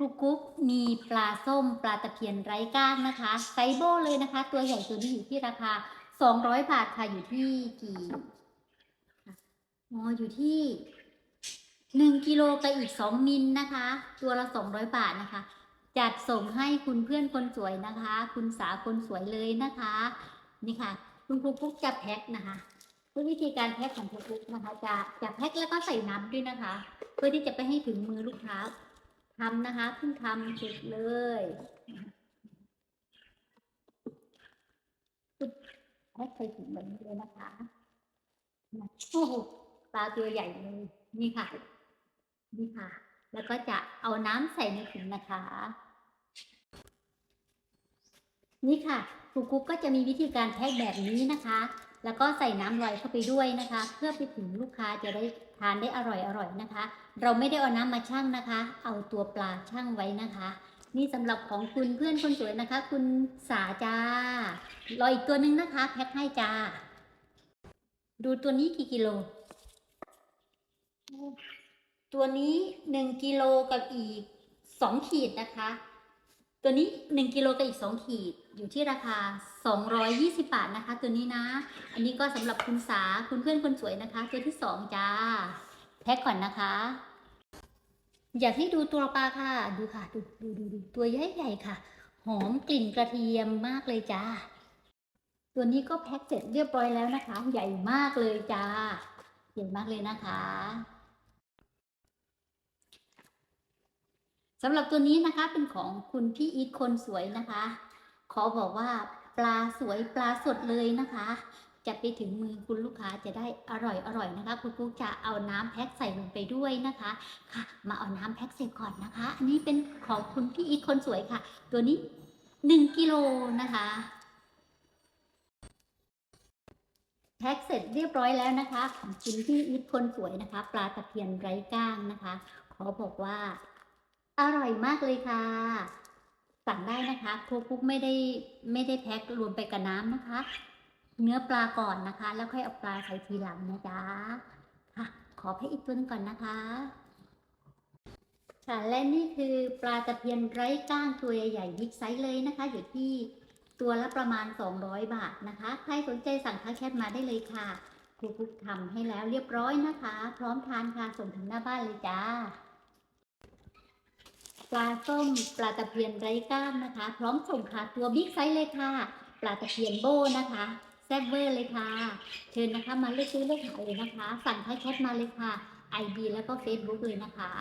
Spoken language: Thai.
รูกุ๊กมีปลาส้มปลาตะเพียนไร้ก้างนะคะไซโบเลยนะคะ ตัวใหญ่ตัวนี้อยู่ที่ราคา 200 บาทค่ะอยู่ที่กี่อ๋ออยู่ที่1กิโลกับอีก2มิลนะคะ ตัวละ200บาทนะคะ จัดส่งให้คุณเพื่อนคนสวยนะคะ คุณสาคนสวยเลยนะคะ นี่ค่ะ คุณครูกุ๊กจะแพ็คนะคะวิธีการแพ็คของครูกุ๊กนะคะ จะจะแพ็คแล้วก็ใส่น้ำด้วยนะคะ เพื่อที่จะไปให้ถึงมือลูกค้า ทำนะคะเพิ่งทำเสร็จเลยแพ็คใส่ถุงแบบนี้เลยนะคะโอ้โหปลาตัวใหญ่เลยนี่ค่ะ นี่ค่ะ แล้วก็จะเอาน้ำใส่ในถุงนะคะ นี่ค่ะครูกุ๊กก็จะมีวิธีการแพ็คแบบนี้นะคะ แล้วก็ใส่น้ำลอยเข้าไปด้วยนะคะ เพื่อไปถึงลูกค้าจะได้ทานได้อร่อยอร่อยนะคะ เราไม่ได้เอาน้ำมาชั่งนะคะ เอาตัวปลาชั่งไว้นะคะ นี่สำหรับของคุณเพื่อนคนสวยนะคะ คุณสาจ้ารออีกตัวหนึ่งนะคะ แพ็คให้จ้า ดูตัวนี้กี่กิโล ตัวนี้หนึ่งกิโลกับอีกสองขีดนะคะ ตัวนี้หนึ่งกิโลกับอีกสองขีดอยู่ที่ราคาสองร้อยยี่สิบาทนะคะ ตัวนี้นะ อันนี้ก็สำหรับคุณสาคุณเพื่อนคนสวยนะคะ ตัวที่สองจ้า แพ็คก่อนนะคะ อยากให้ดูตัวปลาค่ะ ดูค่ะ ดูดูดูดูตัวใหญ่ใหญ่ๆค่ะ หอมกลิ่นกระเทียมมากเลยจ้า ตัวนี้ก็แพ็คเสร็จเรียบร้อยแล้วนะคะ ใหญ่มากเลยจ้า ใหญ่มากเลยนะคะ สำหรับตัวนี้นะคะเป็นของคุณพี่อีทคนสวยนะคะ ขอบอกว่าปลาสวยปลาสดเลยนะคะ จะไปถึงมือคุณลูกค้าจะได้อร่อยอร่อยนะคะ คุณกุ๊กจะเอาน้ำแพ็คใส่ลงไปด้วยนะคะค่ะ มาเอาน้ำแพ็คใส่ก่อนนะคะ อันนี้เป็นของคุณพี่อีทคนสวยค่ะ ตัวนี้หนึ่งกิโลนะคะแพ็คเสร็จเรียบร้อยแล้วนะคะ ของคุณพี่อีทคนสวยนะคะ ปลาตะเพียนไร้ก้างนะคะ ขอบอกว่า อร่อยมากเลยค่ะ สั่งได้นะคะครูกุ๊กไม่ได้ไม่ได้แพ็ครวมไปกับน้ำนะคะ เนื้อปลาก่อนนะคะ แล้วค่อยเอาปลาใส่ทีหลังนะจ๊ะค่ะ ขอแพ็คอีกตัวนึงก่อนนะคะค่ะและนี่คือปลาตะเพียนไร้ก้างตัวใหญ่ๆบิ๊กไซส์เลยนะคะ อยู่ที่ตัวละประมาณ 200 บาทนะคะ ใครสนใจสั่งทักแชทมาได้เลยค่ะครูกุ๊กทำให้แล้วเรียบร้อยนะคะ พร้อมทานค่ะส่งถึงหน้าบ้านเลยจ้า ปลาส้มปลาตะเพียนไร้กล้ามนะคะ พร้อมส่งค่ะตัวบิ๊กไซส์เลยค่ะ ปลาตะเพียนโบนะคะแซ่บเวอร์เลยค่ะ เชิญนะคะมาเลือกซื้อเลือกขายเลยนะคะ สั่งทักแชทมาเลยค่ะ ID แล้วก็ Facebook เลยนะคะ